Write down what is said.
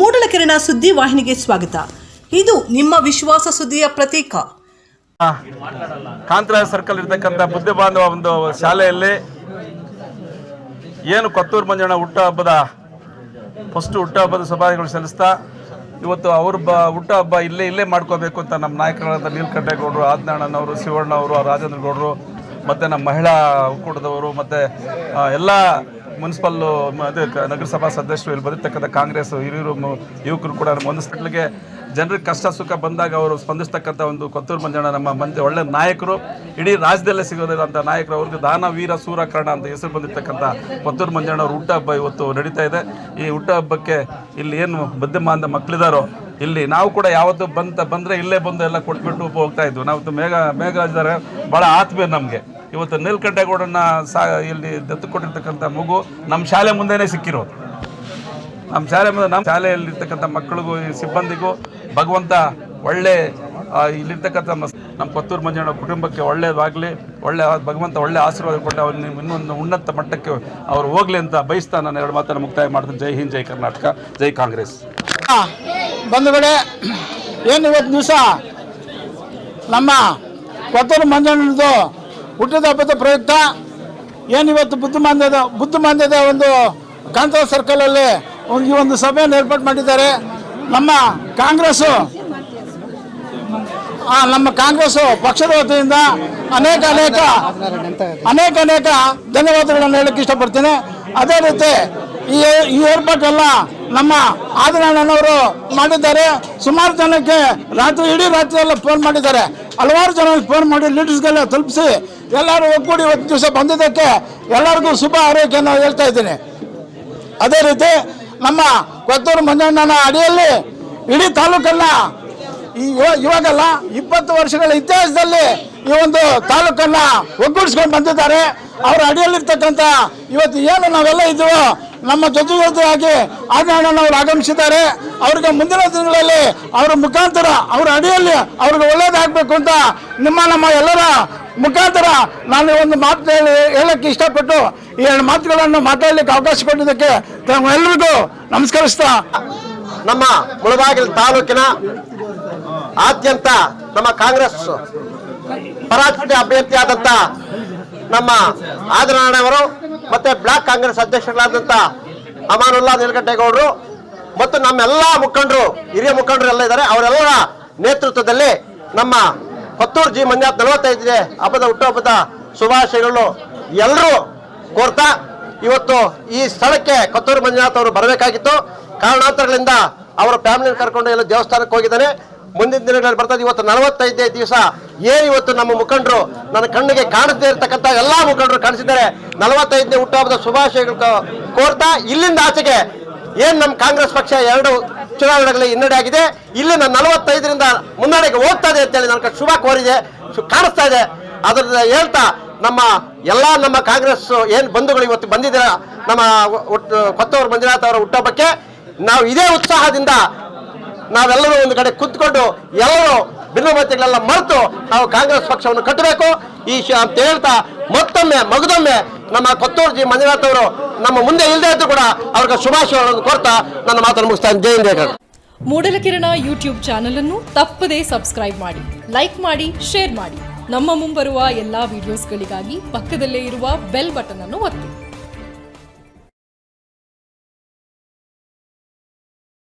ಮೂಡಲಕೆರೆನ ಸುದ್ದಿ ವಾಹಿನಿಗೆ ಸ್ವಾಗತ. ಇದು ನಿಮ್ಮ ವಿಶ್ವಾಸ ಸುದ್ದಿಯ ಪ್ರತೀಕ. ಕಾಂತರಾಜ ಸರ್ಕಲ್ ಇರ್ತಕ್ಕಂಥ ಬುದ್ಧಿ ಬಾಂಧವ ಒಂದು ಶಾಲೆಯಲ್ಲಿ ಏನು ಕೊತ್ತೂರು ಮಂಜಣ್ಣ ಹುಟ್ಟುಹಬ್ಬದ ಫಸ್ಟ್ ಹುಟ್ಟುಹಬ್ಬದ ಸಭಾಗಳು ಸಲ್ಲಿಸ್ತಾ, ಇವತ್ತು ಅವ್ರ ಬ ಹುಟ್ಟುಹಬ್ಬ ಇಲ್ಲೇ ಇಲ್ಲೇ ಮಾಡ್ಕೋಬೇಕು ಅಂತ ನಮ್ಮ ನಾಯಕರಾದ ನೀಲಕಂಠೇಗೌಡರು ಆಜ್ಞಾಣನವರು ಶಿವಣ್ಣ ಅವರು ರಾಜೇಂದ್ರ ಗೌಡರು ಮತ್ತು ನಮ್ಮ ಮಹಿಳಾ ಒಕ್ಕೂಟದವರು, ಮತ್ತು ಎಲ್ಲ ಮುನ್ಸಿಪಲ್ಲು ಅದೇ ನಗರಸಭಾ ಸದಸ್ಯರು ಇಲ್ಲಿ ಬಂದಿರ್ತಕ್ಕಂಥ ಕಾಂಗ್ರೆಸ್ ಹಿರಿಯರು ಯುವಕರು ಕೂಡ ಒಂದಿಸ್ಗಳಿಗೆ ಜನರಿಗೆ ಕಷ್ಟ ಸುಖ ಬಂದಾಗ ಅವರು ಸ್ಪಂದಿಸ್ತಕ್ಕಂಥ ಒಂದು ಕೊತ್ತೂರು ಮಂಜಣ್ಣ ನಮ್ಮ ಮಂದಿ ಒಳ್ಳೆ ನಾಯಕರು. ಇಡೀ ರಾಜ್ಯದಲ್ಲೇ ಸಿಗೋದಿರೋಂಥ ನಾಯಕರು. ಅವ್ರಿಗೆ ದಾನ, ವೀರ ಸೂರ ಕರ್ಣ ಅಂತ ಹೆಸರು ಬಂದಿರ್ತಕ್ಕಂಥ ಕೊತ್ತೂರು ಮಂಜಣ್ಣ ಅವ್ರ ಹುಟ್ಟುಹಬ್ಬ ಇವತ್ತು ನಡೀತಾ ಇದೆ. ಈ ಹುಟ್ಟುಹಬ್ಬಕ್ಕೆ ಇಲ್ಲಿ ಏನು ಬುದ್ಧಿಮಾಂದ ಮಕ್ಕಳಿದಾರೋ ಇಲ್ಲಿ ನಾವು ಕೂಡ ಯಾವತ್ತು ಬಂತ, ಬಂದರೆ ಇಲ್ಲೇ ಬಂದು ಎಲ್ಲ ಕೊಟ್ಬಿಟ್ಟು ಹೋಗ್ತಾ ಇದ್ವು. ನಾವು ಮೇಘ ಮೇಘರಾಜರ ಭಾಳ ಆತ್ಮೀಯ ನಮಗೆ. ಇವತ್ತು ನೀಲಕಂಠೇಗೌಡನ್ನ ಸಾ ಇಲ್ಲಿ ದತ್ತು ಕೊಟ್ಟಿರ್ತಕ್ಕಂಥ ಮಗು ನಮ್ಮ ಶಾಲೆ ಮುಂದೆನೇ ಸಿಕ್ಕಿರೋದು. ನಮ್ಮ ಶಾಲೆ ಮುಂದೆ ನಮ್ಮ ಶಾಲೆಯಲ್ಲಿರ್ತಕ್ಕಂಥ ಮಕ್ಕಳಿಗೂ ಸಿಬ್ಬಂದಿಗೂ ಭಗವಂತ ಒಳ್ಳೆ ಇಲ್ಲಿರ್ತಕ್ಕಂಥ ನಮ್ಮ ಕೊತ್ತೂರು ಮಂಜಣ್ಣ ಕುಟುಂಬಕ್ಕೆ ಒಳ್ಳೆಯದಾಗಲಿ, ಒಳ್ಳೆ ಭಗವಂತ ಒಳ್ಳೆ ಆಶೀರ್ವಾದ ಕೊಟ್ಟು ಅವ್ರು ನಿಮ್ಮ ಇನ್ನೊಂದು ಉನ್ನತ ಮಟ್ಟಕ್ಕೆ ಅವ್ರು ಹೋಗಲಿ ಅಂತ ಬಯಸ್ತಾ ನಾನು ಎರಡು ಮಾತನ್ನು ಮುಕ್ತಾಯ ಮಾಡ್ತೀನಿ. ಜೈ ಹಿಂದ್, ಜೈ ಕರ್ನಾಟಕ, ಜೈ ಕಾಂಗ್ರೆಸ್. ಬಂಧುಗಳೇ, ಏನು ಇವತ್ತು ದಿವಸ? ನಮ್ಮ ಕೊತ್ತೂರು ಮಂಜಣ್ಣನದು ಹುಟ್ಟಿದ ಹಬ್ಬದ ಪ್ರಯುಕ್ತ ಏನು ಇವತ್ತು ಬುದ್ಧಿಮಾಂದ್ಯದ ಬುದ್ಧಿಮಾಂದ್ಯದ ಒಂದು ಕಾಂತರಾಜ್ ಸರ್ಕಲಲ್ಲಿ ಈ ಒಂದು ಸಭೆಯನ್ನು ಏರ್ಪಾಡು ಮಾಡಿದ್ದಾರೆ. ನಮ್ಮ ಕಾಂಗ್ರೆಸ್ಸು ನಮ್ಮ ಕಾಂಗ್ರೆಸ್ ಪಕ್ಷದ ವತಿಯಿಂದ ಅನೇಕ ಅನೇಕ ಅನೇಕ ಅನೇಕ ಧನ್ಯವಾದಗಳನ್ನು ಹೇಳಕ್ಕೆ ಇಷ್ಟಪಡ್ತೀನಿ. ಅದೇ ರೀತಿ ಈ ಈ ಏರ್ಪಾಟೆಲ್ಲ ನಮ್ಮ ಆದಿನಾರಾಯಣವರು ಮಾಡಿದ್ದಾರೆ. ಸುಮಾರು ಜನಕ್ಕೆ ರಾತ್ರಿ ಇಡೀ ರಾತ್ರಿ ಎಲ್ಲ ಫೋನ್ ಮಾಡಿದ್ದಾರೆ. ಹಲವಾರು ಜನ ಫೋನ್ ಮಾಡಿ ಲೀಡರ್ಸ್ಗೆಲ್ಲ ತಲುಪಿಸಿ, ಎಲ್ಲರೂ ಒಗ್ಗೂಡಿ ಇವತ್ತು ದಿವಸ ಬಂದಿದ್ದಕ್ಕೆ ಎಲ್ಲರಿಗೂ ಶುಭ ಆರೋಗ್ಯನ ಹೇಳ್ತಾ ಇದ್ದೀನಿ. ಅದೇ ರೀತಿ ನಮ್ಮ ಕೊತ್ತೂರು ಮಂಜಣ್ಣನ ಅಡಿಯಲ್ಲಿ ಇಡೀ ತಾಲೂಕಲ್ಲ ಇವಾಗಲ್ಲ ಇಪ್ಪತ್ತು ವರ್ಷಗಳ ಇತಿಹಾಸದಲ್ಲಿ ಈ ಒಂದು ತಾಲೂಕನ್ನ ಒಗ್ಗೂಡಿಸ್ಕೊಂಡು ಬಂದಿದ್ದಾರೆ. ಅವರ ಅಡಿಯಲ್ಲಿರ್ತಕ್ಕಂಥ ಇವತ್ತು ಏನು ನಾವೆಲ್ಲ ಇದ್ದೀವೋ ನಮ್ಮ ಜೊತೆ ಜೊತೆಯಾಗಿ ಅವರು ಆಗಮಿಸಿದ್ದಾರೆ. ಅವ್ರಿಗೆ ಮುಂದಿನ ದಿನಗಳಲ್ಲಿ ಅವರ ಮುಖಾಂತರ, ಅವರ ಅಡಿಯಲ್ಲಿ ಅವ್ರಿಗೆ ಒಳ್ಳೇದಾಗಬೇಕು ಅಂತ ನಿಮ್ಮ, ನಮ್ಮ ಎಲ್ಲರ ಮುಖಾಂತರ ನಾನು ಒಂದು ಮಾತು ಹೇಳಿ, ಹೇಳಕ್ಕೆ ಇಷ್ಟಪಟ್ಟು ಈ ಎರಡು ಮಾತುಗಳನ್ನು ಮಾತಾಡಲಿಕ್ಕೆ ಅವಕಾಶ ಕೊಟ್ಟಿದ್ದಕ್ಕೆ ಎಲ್ಲರಿಗೂ ನಮಸ್ಕರಿಸ್ತಾ. ನಮ್ಮ ಮುಳಬಾಗಿಲು ತಾಲೂಕಿನ ಆದ್ಯಂತ ನಮ್ಮ ಕಾಂಗ್ರೆಸ್ ಪರಾಜಿತ ಅಭ್ಯರ್ಥಿಯಾದಂಥ ನಮ್ಮ ಆದಿನಾರಾಯಣವರು ಮತ್ತೆ ಬ್ಲಾಕ್ ಕಾಂಗ್ರೆಸ್ ಅಧ್ಯಕ್ಷರಾದಂಥ ಅಮಾನುಲ್ಲಾ ನೀಲಕಂಠೇಗೌಡರು ಮತ್ತು ನಮ್ಮೆಲ್ಲ ಮುಖಂಡರು, ಹಿರಿಯ ಮುಖಂಡರು ಎಲ್ಲ ಇದ್ದಾರೆ. ಅವರೆಲ್ಲರ ನೇತೃತ್ವದಲ್ಲಿ ನಮ್ಮ ಕೊತ್ತೂರು ಜಿ ಮಂಜಾತ್ ನಲವತ್ತೈದನೇ ಹಬ್ಬದ ಹುಟ್ಟುಹಬ್ಬದ ಶುಭಾಶಯಗಳು ಎಲ್ಲರೂ ಕೋರ್ತಾ ಇವತ್ತು ಈ ಸ್ಥಳಕ್ಕೆ ಕತ್ತೂರು ಮಂಜುನಾಥ್ ಅವರು ಬರಬೇಕಾಗಿತ್ತು. ಕಾರಣಾಂತರಗಳಿಂದ ಅವರ ಫ್ಯಾಮಿಲಿ ಕರ್ಕೊಂಡು ಎಲ್ಲ ದೇವಸ್ಥಾನಕ್ಕೆ ಹೋಗಿದ್ದಾನೆ. ಮುಂದಿನ ದಿನಗಳಲ್ಲಿ ಬರ್ತದೆ. ಇವತ್ತು ನಲವತ್ತೈದನೇ ದಿವಸ. ಏನು ಇವತ್ತು ನಮ್ಮ ಮುಖಂಡರು? ನನ್ನ ಕಣ್ಣಿಗೆ ಕಾಣಿಸದೇ ಇರತಕ್ಕಂಥ ಎಲ್ಲಾ ಮುಖಂಡರು ಕಾಣಿಸಿದ್ದಾರೆ. ನಲವತ್ತೈದನೇ ಹುಟ್ಟುಹಬ್ಬದ ಶುಭಾಶಯಗಳು ಕೋರ್ತಾ ಇಲ್ಲಿಂದ ಆಚೆಗೆ ಏನು ನಮ್ಮ ಕಾಂಗ್ರೆಸ್ ಪಕ್ಷ ಎರಡು ಚುನಾವಣೆಗಳಲ್ಲಿ ಹಿನ್ನಡೆ ಆಗಿದೆ. ಇಲ್ಲಿಂದ ನಲವತ್ತೈದರಿಂದ ಮುನ್ನಡೆಗೆ ಹೋಗ್ತಾ ಇದೆ ಅಂತೇಳಿ ನನಗೆ ಶುಭ ಕೋರಿದೆ. ಕಾಣಿಸ್ತಾ ಇದೆ. ಅದರ ಹೇಳ್ತಾ ನಮ್ಮ ಎಲ್ಲ ನಮ್ಮ ಕಾಂಗ್ರೆಸ್ ಏನು ಬಂಧುಗಳು ಇವತ್ತು ಬಂದಿದ್ದಾರೆ? ನಮ್ಮ ಕೊತ್ತವರು ಮಂಜುನಾಥ್ ಅವರ ಹುಟ್ಟಹಬ್ಬಕ್ಕೆ ನಾವು ಇದೇ ಉತ್ಸಾಹದಿಂದ ನಾವೆಲ್ಲರೂ ಒಂದು ಕಡೆ ಕುತ್ಕೊಂಡು ಎಲ್ಲರೂ ಭಿನ್ನಮತಗಳೆಲ್ಲ ಮರೆತು ನಾವು ಕಾಂಗ್ರೆಸ್ ಪಕ್ಷವನ್ನು ಕಟ್ಟಬೇಕು. ಈ ಅಂತ ಹೇಳ್ತಾ ಮತ್ತೊಮ್ಮೆ, ಮಗದೊಮ್ಮೆ ನಮ್ಮ ಕೊತ್ತೂರು ಜಿ. ಮಂಜುನಾಥ್ ಅವರು ನಮ್ಮ ಮುಂದೆ ಇಲ್ಲದೆ ಅಂತ ಕೂಡ ಅವ್ರಿಗೆ ಶುಭಾಶಯಗಳನ್ನು ಕೊಡ್ತಾ ನನ್ನ ಮಾತನ್ನು ಮುಗಿಸ್ತಾನೆ ಜೈ ಹಿಂದ್. ಮೂಡಲ ಕಿರಣ ಯೂಟ್ಯೂಬ್ ಚಾನಲ್ ಅನ್ನು ತಪ್ಪದೇ ಸಬ್ಸ್ಕ್ರೈಬ್ ಮಾಡಿ, ಲೈಕ್ ಮಾಡಿ, ಶೇರ್ ಮಾಡಿ. ನಮ್ಮ ಮುಂಬರುವ ಎಲ್ಲಾ ವಿಡಿಯೋಸ್ಗಳಿಗಾಗಿ ಪಕ್ಕದಲ್ಲೇ ಇರುವ ಬೆಲ್ ಬಟನ್ ಅನ್ನು ಒತ್ತಿ.